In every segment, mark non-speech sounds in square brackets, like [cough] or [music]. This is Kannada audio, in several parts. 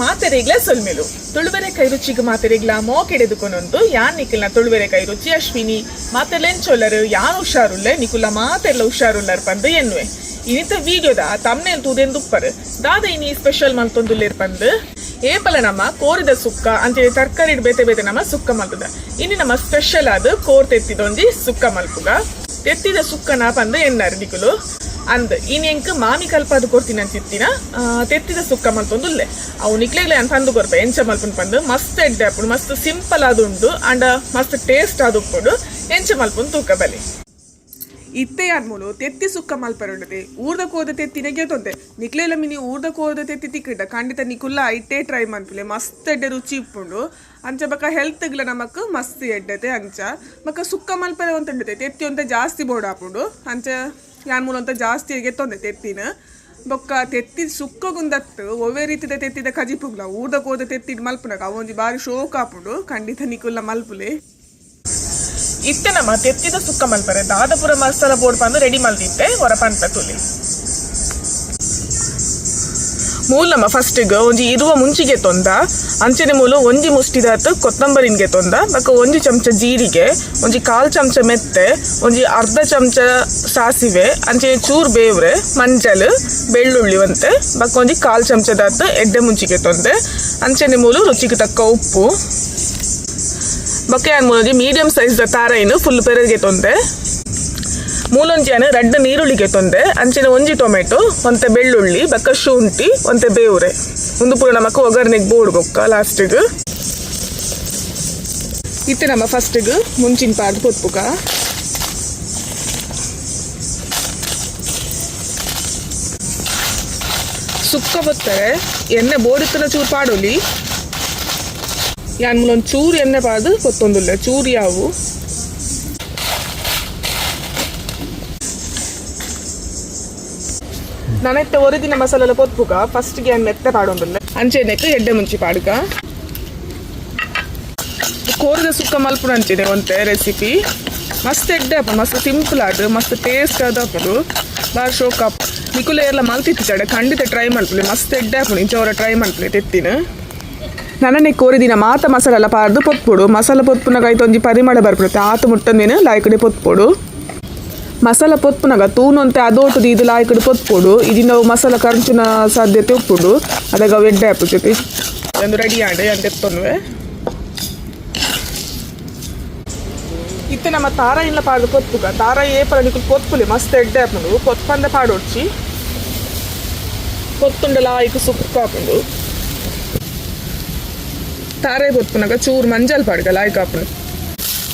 ಮಾತೆರೆಗ್ಲ ಸೊಲ್ಮೆಲು ತುಳುವೆರೆ ಕೈ ರುಚಿಗೆ ಮೋ ಮೋಕೆಡೆದುಕೊನೊಂದು ಯಾನ್ ನಿಖಿಲ್ನ ತುಳುವೆರೆ ಕೈ ರುಚಿ ಅಶ್ವಿನಿ. ಮಾತೆಲೆನ್ ಚೊಲ್ಲರು ಯಾನ್ ಹುಷಾರುಲ್ಲೆ ನಿಕುಲ ಮಾತೆಲ್ಲ ಹುಷಾರುಲ್ಲರ್ ಪಂದು ಎನ್ನುವೆ. ಇನ್ನಿತ ವಿಡಿಯೋದ ತಮ್ಮನೆ ತೂದೆನ್ ದುಪ್ಪರ್. ದಾದ ಇನಿ ಸ್ಪೆಷಲ್ ಮಲ್ತೊಂದುಲ್ಲೇರ್ ಪಂದು. ಏಪಲ ನಮ್ಮ ಕೋರಿದ ಸುಕ್ಕ ಅಂಚೆ ತರಕಾರಿ ಬೇತೆ ಬೇತೆ ನಮ್ಮ ಸುಕ್ಕ ಮಲ್ತದ. ಇನ್ನು ನಮ್ಮ ಸ್ಪೆಷಲ್ ಆದ ಕೋರ್ ತೆತ್ತಿದೊಂಜಿ ಸುಕ್ಕ ಮಲ್ಪುಗ ತೆತ್ತಿದ ಸುಕ್ಕನ ಪಂದು ಎನ್ನರ್ ನಿಕುಲು ಅಂದ್ ಇನ್ ಎಂಕ್ ಮಾಮಿ ಕಲ್ಪಾದು ಕೊಡ್ತೀನಿ ಅಂತಿತ್ತಿನ ತೆತ್ತಿದ ಸುಕ್ಕ ಮಲ್ತೊಂದುಲ್ಲೆ ಅವು ನಿಕ್ಲೆಗ್ಲೆ ಅಂತ ಅಂದು ಕೊರ್ಪ ಎಂಚ ಮಲ್ಪನ್ ಪಂದು. ಮಸ್ತ್ ಎಡ್ಡೆ ಅಪ್ಪು ಮಸ್ತ್ ಸಿಂಪಲ್ ಆದುಂಡು ಅಂಡ್ ಮಸ್ತ್ ಟೇಸ್ಟ್ ಆದುಪ್ಪುಡು ಎಂಚ ಮಲ್ಪನ್ ತೂಕ ಬಲಿ. ಇತ್ತೆ ಮೂಲು ತೆತ್ತಿ ಸುಕ್ಕ ಮಲ್ಪರುಂಡದೆ ಊರ್ದ ಕೋದ ತೆತ್ತಿನಗೆ ತೊಂದೆ. ನಿಕ್ಲೆಲ ಮಿನಿ ಊರ್ದ ಕೋದ ತೆತ್ತಿ ತಿಕ್ಕಿಟ್ಟ. ಖಂಡಿತ ನಿಕುಲ್ಲ ಐಟೆ ಟ್ರೈ ಮನ್ಪಿಲೆ. ಮಸ್ತ್ ಎಡ್ಡೆ ರುಚಿ ಇಪ್ಪುಂಡು ಅಂಚ ಬಕ ಹೆಲ್ತ್ಗ್ಲ ನಮಕ್ ಮಸ್ತ್ ಎಡ್ಡತೆ ಅಂಚ. ಬಕ ಸುಕ್ಕ ಮಲ್ಪರೆ ಒಂತಂಡತೆ ತೆತ್ತಿ ಒಂತ ಜಾಸ್ತಿ ಬೋರ್ಡ್ ಹಾಪುಂಡು ಅಂಚ ಯಾನ್ಮೂಲ ಅಂತ ಜಾಸ್ತಿ ಎತ್ತೊಂದೆ ತೆತ್ತಿನ. ಬೊಕ್ಕ ತೆತ್ತಿದ ಸುಕ್ಕ ಗುಂದತ್ತು, ಒವ್ವೆ ರೀತಿದ ತೆತ್ತಿದ ಕಜಿಪುಗ್ಲ ಊರ್ದ ಕೋದ ತೆತ್ತಿದ ಮಲ್ಪುನಗ, ಅವೊಂಜಿ ಬಾರಿ ಶೋಕ್ ಆಪುಡು, ಖಂಡಿತ ನಿಕುಲ್ಲ ಮಲ್ಪುಲೆ. ಇತ್ತೆ ನಮ್ಮ ತೆತ್ತಿದ ಸುಕ್ಕ ಮಲ್ಪರೆ, ದಾದಪುರ ಮಸಾಲ ಬೋರ್ಡ್ ಬಂದು ರೆಡಿ ಮಲ್ದಿತ್ತೆ, ಹೊರ ಪಂತ ತುಲಿ. ಮೂಲ ನಮ್ಮ ಫಸ್ಟಿಗೆ ಒಂಜಿ ಇರುವ ಮುಂಚಿಗೆ ತೊಂದ, ಅಂಚನೆ ಮೂಲ ಒಂಜಿ ಮುಷ್ಟಿದಾತು ಕೊತ್ತಂಬರಿನ್ಗೆ ತೊಂದ ಬಕ ಒಂಜಿ ಚಮಚ ಜೀರಿಗೆ, ಒಂಜಿ ಕಾಲ್ ಚಮಚ ಮೆತ್ತೆ, ಒಂಜಿ ಅರ್ಧ ಚಮಚ ಸಾಸಿವೆ, ಅಂಚನೆ ಚೂರ್ ಬೇವ್ರೆ, ಮಂಜಲ್, ಬೆಳ್ಳುಳ್ಳಿ ಒಂತೆ ಬಕ ಒಂಜಿ ಕಾಲ್ ಚಮಚದಾತು ಎಡ್ಡೆ ಮುಂಚಿಗೆ ತೊಂದೆ, ಅಂಚನೆ ಮೂಲ ರುಚಿಗೆ ತಕ್ಕ ಉಪ್ಪು. ಬೊಕ್ಕೆ ಮೂಲ ಮೂಲೊಂಜಿ ಮೀಡಿಯಂ ಸೈಜ್ ತಾರೈನು ಫುಲ್ ಪೆರಗೆ ತೊಂದೆ. ಮೂಲೊಂಜಿಯನ್ನು ರಡ್ಡ ನೀರುಳ್ಳಿಗೆ ತೊಂದೆ ಅಂಚಿನ ಒಂಜಿ ಟೊಮೆಟೊ, ಒಂತೆ ಬೆಳ್ಳುಳ್ಳಿ ಬಕ್ಕ ಶುಂಠಿ ಒಂತೆ ಬೇವ್ರೆ. ಒಂದು ಪೂರ ನಮಕ್ ಒಗ್ಗರಣೆಗೆ ಬೋಡ್ ಬೊಕ್ಕ ಲಾಸ್ಟಿಗೆ. ಇತ್ತೆ ನಮ್ಮ ಫಸ್ಟಿಗೆ ಮುಂಚಿನ ಪಾಡ್ ಪೊತ್ಪುಗ ಸುಕ್ಕ ಬತ್ತರೆ, ಎಣ್ಣೆ ಬೋಡಿತ್ತನ ಚೂರು ಪಾಡೋಲಿ. ಯಾನ್ ಮೂಲೊಂದು ಚೂರು ಎಣ್ಣೆ ಪಾದು ಕೊತ್ತೊಂದುಲ್ಲೆ, ಚೂರು ಯಾವು. ನನತ್ತೆ ಒರಿದಿನ ಮಸಾಲೆಲ ಫಸ್ಟ್ ಫಸ್ಟ್ಗೆ ಅನ್ ಮೆತ್ತೆ ಪಾಡೊಂದುಲ್ಲೆ ಅಂಚೆನೆಕ್ ಎಡ್ಡೆ ಮುಂಚಿ ಪಾಡುಗ ಕೋರಿದ ಸುಕ್ಕ ಮಲ್ಪುನ ಅಂಚಿದೆ ಒಂತೆ ರೆಸಿಪಿ ಮಸ್ತ್ ಎಡ್ಡೆ ಅಪ್ಪ ಮಸ್ತ್ ಸಿಂಪಲ್ ಆಡು ಮಸ್ತ್ ಟೇಸ್ಟ್ ಆದ ಅಪ್ಪಡು ಬಾರ್ ಶೋಕ ನಿಕುಲೆ ಎಲ್ಲ ಮಲ್ತಿತ್ತಿದ್ದಾಡೆ ಖಂಡಿತ ಟ್ರೈ ಮಲ್ಪಲೆ ಮಸ್ತ್ ಎಡ್ಡೆ ಅಪ್ಪು ಇಂಚವರ ಟ್ರೈ ಮಲ್ಪಲೆ ತೆತ್ತಿನ. ನನನೆ ಕೋರಿದಿನ ಮಾತ ಮಸಾಲ ಪಾರ್ದು ಪೊತ್ಪೊಡು. ಮಸಾಲ ಪೊತ್ಪುನಗ ಒಂಜಿ ಪರಿಮಳ ಬರ್ಬಿಡುತ್ತೆ ಆತ ಮುಟ್ಟಂದೇನು ಲಾಯ್ಕಡೆ ಪೊತ್ಪೊಡು. ಮಸಾಲ ಪೊತ್ಪುನಗ ತೂನೊಂತೆ ಅದೋಟು ಇದು ಲಾಯ್ಕಡೆ ಪೊತ್ಪೊಡು ಇದರಿಂದ ಅವು ಮಸಾಲ ಕರ್ಚಿನ ಸಾಧ್ಯತೆ ಉಪ್ಪುಡು ಅದಾಗ ಅವು ಎಡ್ಡೆ ಹಾಪುತ್ತೆ ಒಂದು ರೆಡಿ ಆಂಡೆ ಅಂತ ಎತ್ತೊನ್ವೆ ಇತ್ತೆ ನಮ್ಮ ತಾರ ಇಲ್ಲ ಪಾಡು ಪೊತ್ತುಗ ತಾರ ಏಪಲ ನಿಕುಲು ಪೊತ್ಪುಲಿ ಮಸ್ತ್ ಎಡ್ಡೆ ಹಾಪುಂಡು ಪೊತ್ಪಂದೆ ಪಾಡೊಡ್ಚಿ ಪೊತ್ತುಂಡಲ ಆಯ್ಕೆ ಸುಕ್ಕ ಹಾಪುಂಡು ತಾರೆ ಪೊತ್ಪುನಗ ಚೂರು ಮಂಜಲ್ ಪಾಡ್ಗ ಲಾಯ್ಕ್ ಹಾಪುಂಡು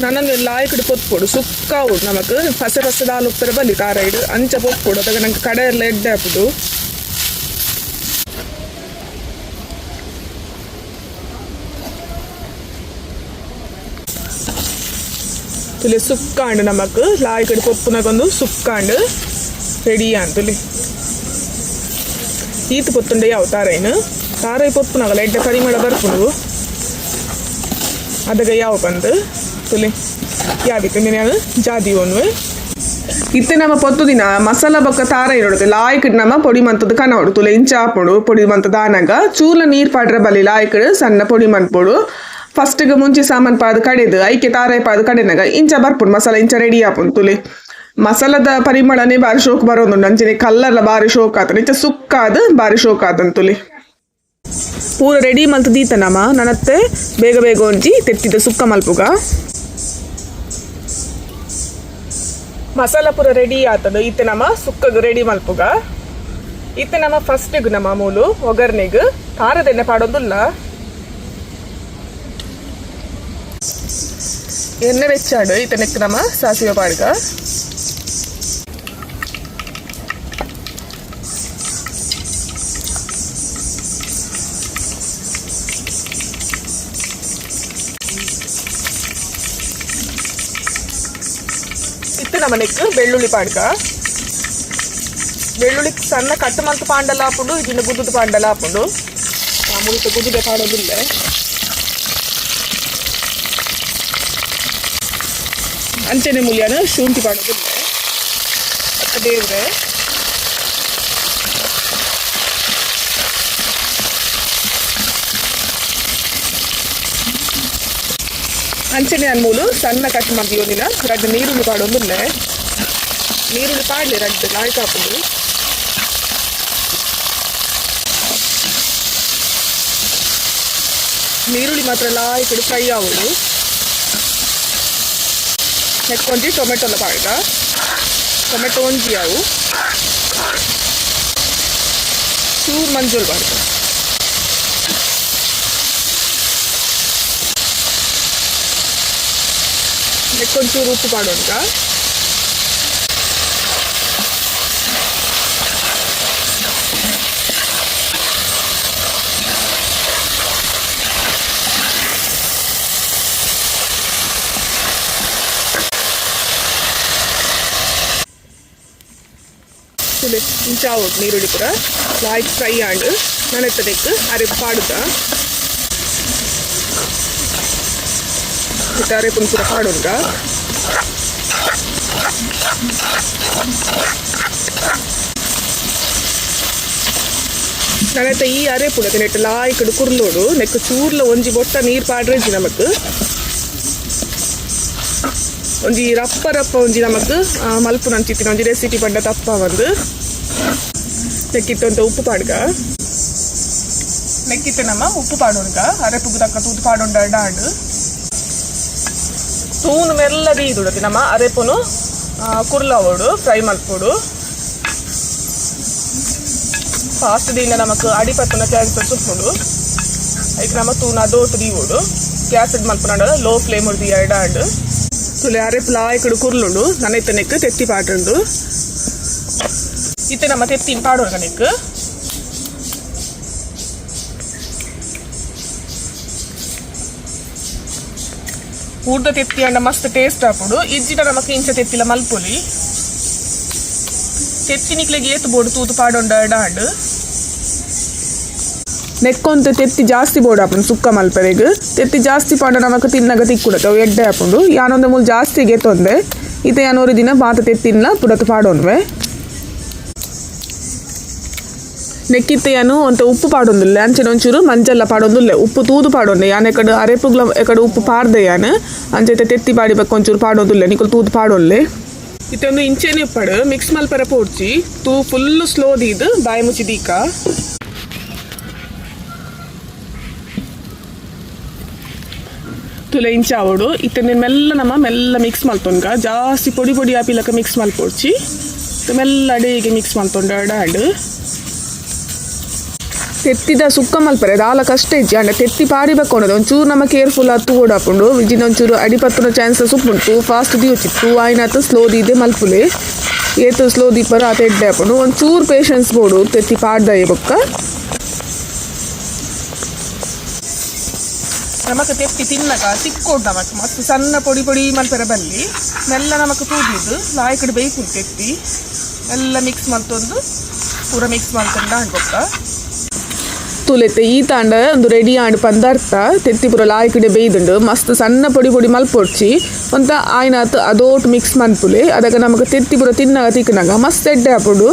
ನನಗೆ ಲಾಯ್ಕಡ್ ಪೊತ್ಪೊಡು ಸುಕ್ಕ ಉಡು ನಮಕ್ ಫಸ ಫಸದ ಉತ್ತರ ಬಲಿ ತಾರೈಡು ಅಂಚ ಪೊತ್ಪೊಡು ಅದಕ್ಕೆ ನಂಗೆ ಕಡೆ ಎಲ್ಲ ಎಡ್ಡೆ ಹಾಕುದು ತುಲಿ ಸುಕ್ಕಾಂಡು ನಮಕ್ ಲಾಯ್ಕಡ್ ಪೊಪ್ಪುನಗೊಂದು ಸುಕ್ಕಾಂಡು ರೆಡಿ ಅಂತುಲಿ ಈತ್ ಪೊತ್ತುಂಡೆ ಯಾವ ತಾರೈನು ತಾರೈ ಪೊಪ್ಪುನಾಗಲ್ಲ ಎಡ್ಡೆ ಪರಿಮಳ ಬರ್ಪುಂಡು ಅದಕ್ಕೆ ಯಾವ ಬಂದು ತುಲಿ ಯಾವಿತ್ತು ನಾನು ಜಾದಿ ಒನ್ವೆ. ಇತ್ತೆ ನಮ್ಮ ಪೊತ್ತು ದಿನ ಮಸಾಲ ಬೊಕ್ಕ ತಾರ ಇರೋದು ಲಾಯ್ಕ್ ನಮ್ಮ ಪೊಡಿ ಮಂತದ ಕನ ಹೊಡ್ತುಲೆ. ಇಂಚ ಹಾಪೋಡು ಪೊಡಿ ಮಂತದ ಆನಾಗ. ಚೂರ್ಲ ನೀರ್ ಪಾಡ್ರೆ ಬಲಿ ಲಾಯ್ಕ್ ಸಣ್ಣ ಪೊಡಿ ಮಂತ್ಪೋಡು ಫಸ್ಟ್ಗೆ ಮುಂಚೆ ಸಾಮಾನು ಪಾದು ಕಡೆದು, ಐಕೆ ತಾರಾಯಿ ಪಾದು ಕಡೆನಾಗ. ಇಂಚ ಬರ್ಪುಡು ಮಸಾಲ ಇಂಚ ರೆಡಿ ಹಾಪುಂಡು ತುಲೆ ಮಸಾಲದ ಪರಿಮಳನೇ ಬಾರಿ ಶೋಕ್ ಬರೋದು ಅಂಚನೆ ಕಲ್ಲರ್ಲ ಬಾರಿ ಶೋಕ್ ಆತನ. ಇಂಚ ಸುಕ್ಕಾದ ಬಾರಿ ಶೋಕ್ ಆತಂತುಲಿ. ಪೂರ ರೆಡಿ ಮಲ್ತದೀತ ನಮ್ಮ ನಮ ನನ್ನತ್ತೆ ಬೇಗ ಬೇಗ ಒಂಜಿ, ತೆತ್ತಿದ ಸುಕ್ಕ ಮಲ್ಪುಗ. ಮಸಾಲ ಪೂರ ರೆಡಿ ಆತದ. ಇತ್ತೆ ನಮ್ಮ ಸುಕ್ಕದು ರೆಡಿ ಮಲ್ಪುಗ. ಇತ್ತೆ ನಮ್ಮ ಫಸ್ಟಿಗ್ ನಮ್ಮ ಮೂಲು ಒಗ್ಗರ್ನೆಗ್ ಖಾರದ ಎಣ್ಣೆ ಪಾಡೋದಿಲ್ಲ. ಎಣ್ಣೆ ಬೆಚ್ಚಾಡು. ಇತ್ತೆ ನೆಕ್ ನಮ್ಮ ಸಾಸಿವೆ ಪಾಡ್ಗ. ಇತ್ತು ನಮ್ಮ ನೆಕ್ ಬೆಳ್ಳುಳ್ಳಿ ಪಾಡ್ಕ ಬೆಳ್ಳುಳ್ಳಿ ಸಣ್ಣ ಕಟ್ ಮಂತ್ ಪಾಂಡಲ ಹಾಪುಂಡು ಇದನ್ನ ಗುದ್ದುದು ಪಾಂಡಲ ಹಾಪುಂಡು ಮಾಮೂಲಿ ಗುದ್ದುದೆ ಪಾಡೋದಿಲ್ಲ ಅಂಚನೆ ಮೂಲ್ಯನ ಶುಂಠಿ ಪಾಡೋದಿಲ್ಲ ದೇವ್ರೆ ಅಂಚನೆ ಅನ್ಮೂಲು ಸಣ್ಣ ಕಟ್ ಮಗ್ಯೋದಿನ ರಡ್ಡು ನೀರುಳ್ಳಿ ಪಾಡೊಂದುಲ್ಲೆ ನೀರುಳ್ಳಿ ಪಾಡ್ಲಿ ರಡ್ಡು ಲಾಯ್ಕ್ ಹಾಕುದು ನೀರುಳ್ಳಿ ಮಾತ್ರ ಲಾಯ್ಕಡು ಫ್ರೈ ಆಗುದು ನೆಕ್ಕೊಂಜಿ ಟೊಮೆಟೊಲ ಪಾಡ್ಗ ಟೊಮೆಟೊ ಒಂಜಿ ಅವು ಚೂರು ಮಂಜೂರು ಪಾಡ್ಗ ನೆಕ್ಕೊಂಚೂರು ಉಪ್ಪು ಪಾಡೋಣ್ಗ ತುಲೆ ಇಂಚಾವು ನೀರುಳ್ಳಿ ಪೂರ ಲಾಯ್ಕ್ ಫ್ರೈ ಆಂಡ್ ನನೆತ್ತದೆಕ್ ಅರೆ ಪಾಡುದ ಮತ್ತೆ ಅರೆ ಪುನ್ ಪೂರ ಪಾಡುಂಗ ನನೆತ್ತ ಈ ಅರೆ ಪುಡ ನೆಟ್ಟು ಲಾಯ್ಕಡು ಕುರ್ಲೋಡು ನೆಕ್ ಚೂರ್ಲ ಒಂಜಿ ಬೊಟ್ಟ ನೀರ್ ಪಾಡ್ರೆಜಿ ನಮಕ್ ಒಂಜಿ ರಪ್ಪ ರಪ್ಪ ಒಂಜಿ ನಮಕ್ ಮಲ್ಪು ನಂಚಿತ್ತಿನ ಒಂಜಿ ರೆಸಿಪಿ ಪಂಡ ತಪ್ಪ ಒಂದು ನೆಕ್ಕಿತ್ತು ಉಪ್ಪು ಪಾಡ್ಗ ನೆಕ್ಕಿತ್ತು ನಮ್ಮ ಉಪ್ಪು ಪಾಡೋಣ್ಗ ಅರೆಪುಗು ತಕ್ಕ ತೂತು ಪಾಡೋಂಡ ಡಾಂಡ್ ತೂನು ಮೆಲ್ಲದಿ ಇದುಡತಿ ನಮ್ಮ ಅರೆಪುನು ಕುರ್ಲವೋಡು ಫ್ರೈ ಮಲ್ಪೋಡು ಫಾಸ್ಟ್ ದಿಂದ ನಮಕ್ ಅಡಿಪತ್ತನ ಚಾನ್ಸಸ್ ಉಪ್ಪುಡು ಐಕ್ ನಮ್ಮ ತೂನ ದೋಟು ದೀವೋಡು ಗ್ಯಾಸ್ ಮಲ್ಪನಾಡ ಲೋ ಫ್ಲೇಮ್ ಉಡ್ದು ಎರಡಾಂಡ್ ತುಲೆ ಅರೆಪು ಲಾಯ್ಕಡು ಕುರ್ಲುಂಡು ನನ್ನ ಇತ್ತ ನೆಕ್ ತೆತ್ತಿ ಪಾಟುಂಡು ಇತ್ತೆ ನಮ್ಮ ತೆತ್ತಿನ ಪಾಡೋಣ ಊರ್ದ ತೆತ್ತಿ ಅಂಡ ಮಸ್ತ್ ಟೇಸ್ಟ್ ಆಪುಡು ಇಜ್ಜಿಟ ನಮಕ್ ಇಂಚ ತೆತ್ತಿಲ ಮಲ್ಪೊಲಿ. ತೆತ್ತಿ ನಿಕ್ಲೆಗೆ ಏತ್ ಬೋಡು ತೂತು ಪಾಡೊಂಡ ಡಾಂಡ್. ನೆಕ್ಕೊಂತ ತೆತ್ತಿ ಜಾಸ್ತಿ ಬೋಡು ಆಪುಂಡು ಸುಕ್ಕ ಮಲ್ಪರೆಗ್ ತೆತ್ತಿ ಜಾಸ್ತಿ ಪಾಡ ನಮಕ್ ತಿನ್ನಗ ತಿಕ್ಕುಡತ ಅವು ಎಡ್ಡೆ ಆಪುಂಡು ಯಾನೊಂದು ಮೂಲ ಜಾಸ್ತಿ ಗೆತ್ತೊಂದೆ ಈತ ಯಾನೂರು ದಿನ ಬಾತ ತೆತ್ತಿನ ಪುಡತ್ ಪಾಡೋನ್ವೆ ನೆಕ್ಕಿತ್ತೆಯನು ಒಂತ ಉಪ್ಪು ಪಾಡೊಂದುಲ್ಲೆ. ಅಂಚನೆ ಒಂಚೂರು ಮಂಜಲ್ಲ ಪಾಡೊಂದುಲ್ಲೆ. ಉಪ್ಪು ತೂದು ಪಾಡೊಂಡೆ ಯಾನ ಎಕಡು ಅರೆಪುಗ್ಲ ಎಕಡು ಉಪ್ಪು ಪಾಡ್ದೆ ಯಾನ್? ಅಂಚೆ ತೆತ್ತಿ ಪಾಡಿಬೇಕು ಒಂಚೂರು ಪಾಡೊಂದುಲ್ಲೆ. ತೂದು ಪಾಡೊಲ್ಲೆ ಇತ್ತೊಂದು ಇಂಚೆನೆ ಪಡ ಮಿಕ್ಸ್ ಮಲ್ಪರ ಪೋಡ್ಚಿ. ತೂ ಫುಲ್ ಸ್ಲೋ ದೀದು. ಬಾಯಿ ಮುಚ್ಚಿ ದೀಕ. ತುಲೆ ಇಂಚ ಆವಡು. ಇತ್ತ ಮೆಲ್ಲ ನಮ್ಮ ಮೆಲ್ಲ ಮಿಕ್ಸ್ ಮಲ್ತೊನ್ಗ ಜಾಸ್ತಿ ಪೊಡಿ ಪೊಡಿ ಆಪಿಲಕ ಮಿಕ್ಸ್ ಮಲ್ಪೊಡ್ಚಿ. ಮೆಲ್ಲ ಅಡಿಗೆ ಮಿಕ್ಸ್ ಮಲ್ತೊಂಡ ಡಾಂಡ್ ತೆತ್ತಿದ ಸುಕ್ಕ ಮಲ್ಪರೆ, ದಾಲ ಕಷ್ಟ ಇಜ್ಜಿ. ಅಂಡ ತೆತ್ತಿ ಪಾಡಿ ಅನ್ನೋದು ಒಂಚೂರು ನಮ್ಮ ಕೇರ್ಫುಲ್ ಆತು ಓಡಾಪುಂಡು ವಿಜಿನ ಒಂಚೂರು ಅಡಿಪತ್ತುನ ಚಾನ್ಸಸ್ ಉಂಟು ಫಾಸ್ಟ್ ದಿಯೋಚಿತ್ತು ಆಯ್ನಾತ ಸ್ಲೋ ದೀದೆ ಮಲ್ಪುಲೆ. ಏತು ಸ್ಲೋ ದೀಪರ ಆತ ಎಡ್ಡೆ ಹಾಕೊಂಡು ಒಂಚೂರು ಪೇಷನ್ಸ್ ಬೋಡು, ತೆತ್ತಿ ಪಾಡ್ದ ಬೊಕ್ಕ. ನಮಕ್ ತೆತ್ತಿ ತಿನ್ನಕ ಸಿಕ್ಕೋಡ್ ನಮಕ್ ಮಸ್ತ್ ಸಣ್ಣ ಪೊಡಿ ಪೊಡಿ ಮಲ್ಪೆರ ಬಲ್ಲಿ. ಮೆಲ್ಲ ನಮಕ್ ತೂದಿದ್ದು ಲಾಯ್ಕಡೆ ಬೇಯಿಸಿ ತೆತ್ತಿ. ಎಲ್ಲ ಮಿಕ್ಸ್ ಮಲ್ತೊಂದು, ಪೂರ ಮಿಕ್ಸ್ ಮಲ್ತೊಂಡ ಅನ್ಬೊಕ್ಕ ತೂಲೆತ್ತೆ ಈ ತಾಂಡ ಒಂದು ರೆಡಿ ಆಂಡ್ ತೆತ್ತಿ ಪೂರ ಲಾಯ್ಕಡೆ ಬೇಯ್ದುಂಡು. ಮಸ್ತ್ ಸಣ್ಣ ಪೊಡಿ ಪೊಡಿ ಮಲ್ಪೊಡ್ಚಿ. ಒಂತ ಆಯ್ನಾತ್ ಅದೋಟ್ ಮಿಕ್ಸ್ ಮನ್ಪುಲೆ. ಅದಕ್ಕೆ ನಮಗೆ ತೆತ್ತಿ ಪೂರ ತಿನ್ನಾಗ ತಿಕ್ಕನಾಗ ಮಸ್ತ್ ಎಡ್ಡೆ ಆಪುಡು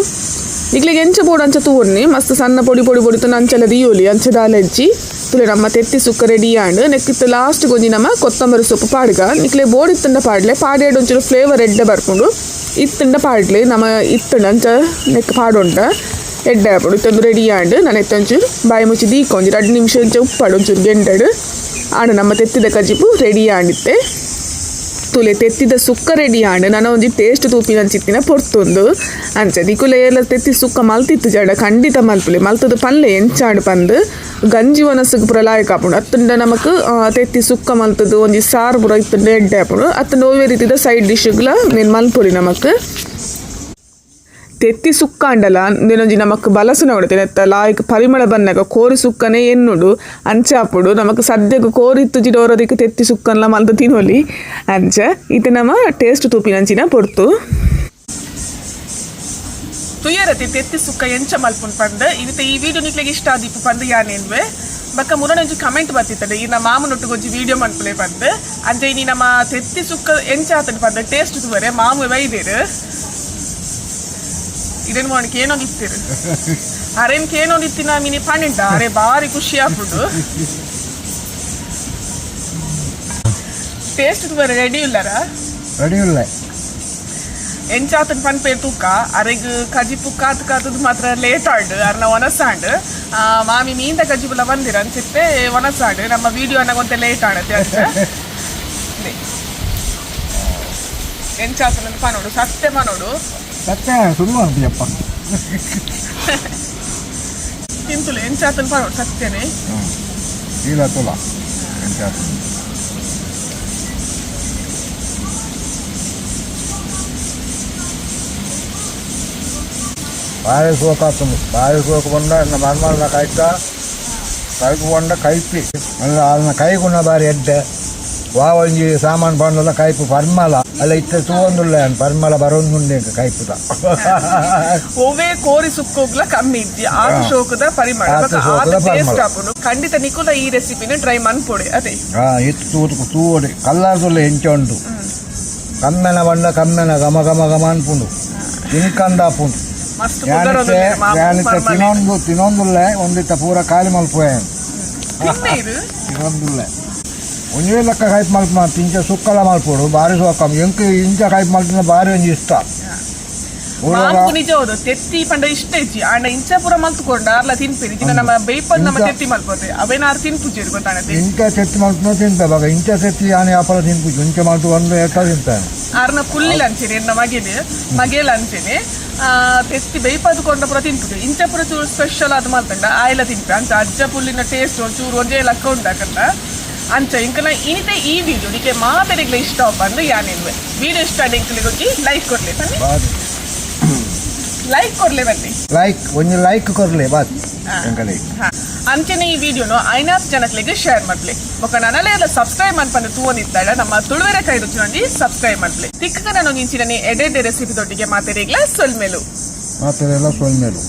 ನಿಕ್ಲಿಗೆ ಎಂಚ ಬೋಡು ಅಂಚ ತೂರ್ನಿ ಮಸ್ತ್ ಸಣ್ಣ ಪೊಡಿ ಪೊಡಿ ಪೊಡಿತು ಅಂಚಲ ದಿಯೋಲಿ. ಅಂಚ ದಾಲೆಜ್ಜಿ ತುಲೆ ನಮ್ಮ ತೆತ್ತಿ ಸುಕ್ಕ ರೆಡಿ ಆಂಡ್ ನೆಕ್ಕಿತ್ತು ಲಾಸ್ಟ್ ಗೊಂಜಿ ನಮ್ಮ ಕೊತ್ತಂಬರಿ ಸೊಪ್ಪು ಪಾಡ್ಗ. ನಿಕ್ಲೆ ಬೋಡ್ ಇತ್ತಂಡ ಪಾಡ್ಲೆ. ಪಾಡೇಡ್ ಒಂಚೂರು ಫ್ಲೇವರ್ ಎಡ್ಡೆ ಬರ್ಕೊಂಡು ಇತ್ತಂಡ ಪಾಡ್ಲೆ. ನಮ್ಮ ಇತ್ತಂಡ ಅಂಚ ನೆಕ್ ಪಾಡೊಂಡ ಎಡ್ಡೆ ಆಪಡು ಇತ್ತೊಂದು ರೆಡಿ ಆಂಡ್ ನಾನು ಎತ್ತೊಂಚೂರು ಬಾಯಿ ಮುಚ್ಚಿ ದೀಕೊಂಜಿ ಎರಡು ನಿಮಿಷ ಇಂಚ ಉಪ್ಪಾಡು ಒಂಚೂರು ಗೆಂಡಡು ಆಂಡ್ ನಮ್ಮ ತೆತ್ತಿದ ಕಜಿಪು ರೆಡಿ ಆಂಡಿತ್ತೆ ತುಲೆ ತೆತ್ತಿದ ಸುಕ್ಕ ರೆಡಿ ಆಂಡ್ ನಾನು ಒಂಜಿ ಟೇಸ್ಟ್ ತೂಪಿನ ಚಿತ್ತಿನ ಪೊರ್ತೊಂದು ಅಂಚ ದಿಕುಲೆ ಎಲ್ಲ ತೆತ್ತಿ ಸುಕ್ಕ ಮಲ್ತಿತ್ತು ಜಡ ಖಂಡಿತ ಮಲ್ಪುಲೆ ಮಲ್ತದು ಪಲ್ಲೆ ಎಂಚಾಂಡ್ ಪಂದ್ ಗಂಜಿ ಒನಸಗ್ ಪುರ ಲಾಯಕ್ ಆಪುಂಡು ಅತ್ತಂಡ ನಮಕ್ ತೆತ್ತಿ ಸುಕ್ಕ ಮಲ್ತದು ಒಂಜಿ ಸಾರು ಪುರ ಇತ್ತಂಡ ಎಡ್ಡೆ ಆಪುಂಡು ಅತ್ತಂಡ ಓವೇ ರೀತಿದ ಸೈಡ್ ಡಿಶ್ಗ್ಲ ನೀನು ಮಲ್ಪುಲಿ ನಮಕ್ ತೆತ್ತಿ ಸುಕ್ಕ ಅಂಡಲ ನಿನೊಂಜಿ ನಮಕ್ ಬಲಸು ಕೊಡ್ತೇನೆ ಎತ್ತ ಲಾಯ್ಕ್ ಪರಿಮಳ ಬನ್ನಗ ಕೋರಿ ಸುಕ್ಕನೆ ಎನ್ನುಡು ಅಂಚಾಪುಡು ನಮಕ್ ಸದ್ಯಕ್ಕೆ ಕೋರಿತ್ತು ಜಿಡೋರದಿಕ್ಕೆ ತೆತ್ತಿ ಸುಕ್ಕನ್ಲ ಮಲ್ತು ತಿನ್ನೋಲಿ ಅಂಚ ಇದು ನಮ್ಮ ಟೇಸ್ಟ್ ತೂಪಿನಂಚಿನ ಪೊರ್ತು ತುಯ್ಯರತಿ ತೆತ್ತಿ ಸುಕ್ಕ ಎಂಚ ಮಲ್ಪುನ್ ಪಂದ್ ಇವತ್ತು ಈ ವಿಡಿಯೋ ನಿಕ್ಲೆಗೆ ಇಷ್ಟ ಆದಿಪ್ಪು ಪಂದ್ ಯಾನೇನ್ವೆ ಬಕ್ಕ ಮುರನೊಂಜಿ ಕಮೆಂಟ್ ಬರ್ತಿತ್ತದೆ ಈ ನಮ್ಮ ಮಾಮನೊಟ್ಟಿಗೆ ಒಂಜಿ ವಿಡಿಯೋ ಮನ್ಪುಲೆ ಪಂದ್. ಅಂಜೆ ಇನಿ ನಮ್ಮ ತೆತ್ತಿ ಸುಕ್ಕ ಎಂಚ ಆತದ ಪಂದ, ಟೇಸ್ಟ್ ತುವರೆ ಮಾಮು ವೈದೇರು ಇದನ್ನು ಮಾಡೋಕೆ ಏನೋ ನಿಂತಿರು ಅರೇನ್ ಕೇನೋ ನಿತ್ತಿನ ಮಿನಿ ಪಣಿಂಟ ಅರೆ ಬಾರಿ ಖುಷಿ ಆಗ್ಬಿಟ್ಟು ಟೇಸ್ಟ್ ಬರ ರೆಡಿ ಇಲ್ಲರ? ರೆಡಿ ಇಲ್ಲ. ಎಂಚಾತನ್ ಪನ್ ಪೇ ತೂಕ ಅರೆಗ್ ಕಜಿಪು ಕಾತ್ ಕಾತದ್ ಮಾತ್ರ ಲೇಟ್ ಆಡ್ ಅರ್ನ ಒನಸಾಂಡ್. ಆ, ಮಾಮಿ ಮೀಂದ ಕಜಿಪುಲ ಬಂದಿರ ಅನ್ಸಿತ್ತೆ ಒನಸಾಂಡ್. ನಮ್ಮ ವಿಡಿಯೋ ಅನ್ನಗೊಂತೆ ಲೇಟ್ ಆಡತ್ತೆ ಅಂತ [laughs] ಎಂಚಾತನ ಪನೋಡು ಸತ್ತೆ ಪನೋಡು ಸತ್ಯ ಸುಳ್ಳು ಅಂತೀಯಪ್ಪ ತಿಂತುಲು ಎಂಚಾತನ್ ಪನೋಡು ಸತ್ಯನೇ ಹ್ಞೂ ಇಲ್ಲ ತುಲ ಎಂತ ಬಾಯಿ ಸೋಕಾತುಂಡು ಬಾಯಿ ಸೋಕು ಬಂದ ಮರ್ಮಲ್ನ ಕಾಯ್ಕ ಕೈಕು ಬಂದ ಕೈಪಿ ಅಲ್ಲ ಅದನ್ನ ಕೈಗುಣ ಬಾರಿ ಎಡ್ಡೆ ವಾ ಒಂಜಿ ಸಾಮಾನು ಬಂದಲ್ಲ ಕೈಪು ಪರ್ಮಲ. ಅಲ್ಲ ಇತ್ತ ತೂವೊಂದುಲ್ಲ ಪರ್ಮಲ ಬರೊಂದುಂಡೆ ಕೈಪುದ ಓವೇ ಕೋರಿ ಸುಕ್ಕೋಗ್ಲ ಕಮ್ಮಿ ಇದ್ದಿ ಆರು ಶೋಕದ ಪರಿಮಳ. ಟೇಸ್ಟ್. ಆಪುಂಡು ಖಂಡಿತ ನಿಕುಲ ಈ ರೆಸಿಪಿನ ಟ್ರೈ ಮನ್ಪೊಡೆ ಅದೇ. ಆ ಇತ್ತು ತೂತು ತೂವಡಿ. ಕಲ್ಲಾದುಲ್ಲ ಎಂಚ ಉಂಟು ಕಮ್ಮೆನ ಬಂಡ ಕಮ್ಮೆನ ಗಮ ಗಮ ಗಮ ಅನ್ಪುಂಡು. ತಿನ್ಕಂದ ಆಪುಂಡು. ತಿನ್ನೊಂದು ತಿನ್ನೊಂದುಲ್ಲ ಒಂದಿತ್ತ ಪೂರ ಖಾಲಿ ಮಲ್ಪೋಯ ತಿನ್ನೊಂದುಲ್ಲೆ ಒಂಜೇ ಲೆಕ್ಕ ಕೈಪ್ ಮಲ್ಪ ಇಂಚ ಸುಕ್ಕಲ ಮಲ್ಪೋಡು ಬಾರಿ ಸೋಕಮ್ ಎಂಕ್ ಇಂಚ ಕೈಪ್ ಮಲ್ಪಿನ ಬಾರಿ ಒಂಜಿ ಇಷ್ಟ ಮಾಂಕು ನಿಜ ಹೌದು ತೆತ್ತಿ ಪಂಡ ಇಷ್ಟ ಇಜ್ಜಿ ಆಂಡ ಇಂಚ ಪೂರ ಮಲ್ತುಕೊಂಡ ಅರ್ಲ ತಿನ್ಪೇರಿ ದಿನ ನಮ್ಮ ಬೈಪನ್ ನಮ್ಮ ತೆತ್ತಿ ಮಲ್ಪೋತೆ ಅವೇನಾರು ತಿನ್ಪುಜೇರು ಗೊತ್ತಾಣತೆ ಇಂಚ ತೆತ್ತಿ ಮಲ್ಪಿನ ತಿಂತ ಬಾಗ ಇಂಚ ತೆತ್ತಿ ಆನೆ ವ್ಯಾಪಾರ ತಿನ್ಪುಜಿ ಇಂಚ ಮಲ್ತು ಒಂದು ಎತ್ತ ತಿಂತಾನೆ ಆರ್ನ ಪುಲ್ಲಿಲ್ ಅಂಚೇನೆ ಎನ್ನ ಮಗೇಲಿ ಮಗೇಲ್ ಅಂಚೇನೆ ಆ, ತೆತ್ತಿ ಬೈಪದು ಕೊಂಡ ಪುರ ತಿನ್ಪುಜು ಇಂಚ ಪೂರ ಚೂರು ಸ್ಪೆಷಲ್ ಅದು ಮಲ್ತಂಡ ಆಯ್ಲ ತಿನ್ಪೆ ಅಂತ ಅಜ್ಜ ಪುಲ್ಲಿನ ಟೇಸ್ಟ್ ಚೂರು ಒಂದೇ ಲಕ್ಕ ಉಂಟಾಕಂಡ ಅಂಚ ಇಂಕನ ಇನಿತೆ ಈ ವಿಡಿಯೋ ನಿಮಗೆ ಮಾತೆರೆಗ್ಲ ಇಷ್ಟ ಬಂದು ಯಾನಿಲ್ವೆ. ವಿಡಿಯೋ ಇಷ್ಟ ಹೋಗಿ ಲೈಕ್ ಕೊಡ್ಲಿ ಬನ್ನಿ. ಲೈಕ್ ಕೊಡ್ಲಿ ಬನ್ನಿ. ಲೈಕ್ ಒಂದು ಲೈಕ್ ಕೊಡ್ಲಿ ಬಾತ್. ಅಂಚನೆ ಈ ವಿಡಿಯೋನು ಐನಾಪ್ ಜನಕ್ಲಿಗೆ ಶೇರ್ ಮಾಡ್ಲಿ. ಬೊಕ ನನಲೇ ಎಲ್ಲ ಸಬ್ಸ್ಕ್ರೈಬ್ ಮನ್ಪಂದು ತೂವನಿದ್ದಾಳ ನಮ್ಮ ತುಳುವೆರೆ ಕೈ ರುಚಿ ನಂಜಿ ಸಬ್ಸ್ಕ್ರೈಬ್ ಮಾಡ್ಲಿ. ತಿಕ್ಕ ನಾನು ಇಂಚಿನ ಎಡೆ ರೆಸಿಪಿ ದೊಟ್ಟಿಗೆ ಮಾತೆರೆಗ್ಲ ಸೊಲ್ಮೆಲು. ಮಾತ್ರ ಎಲ್ಲ ಸೊಲ್ಮೇಲು.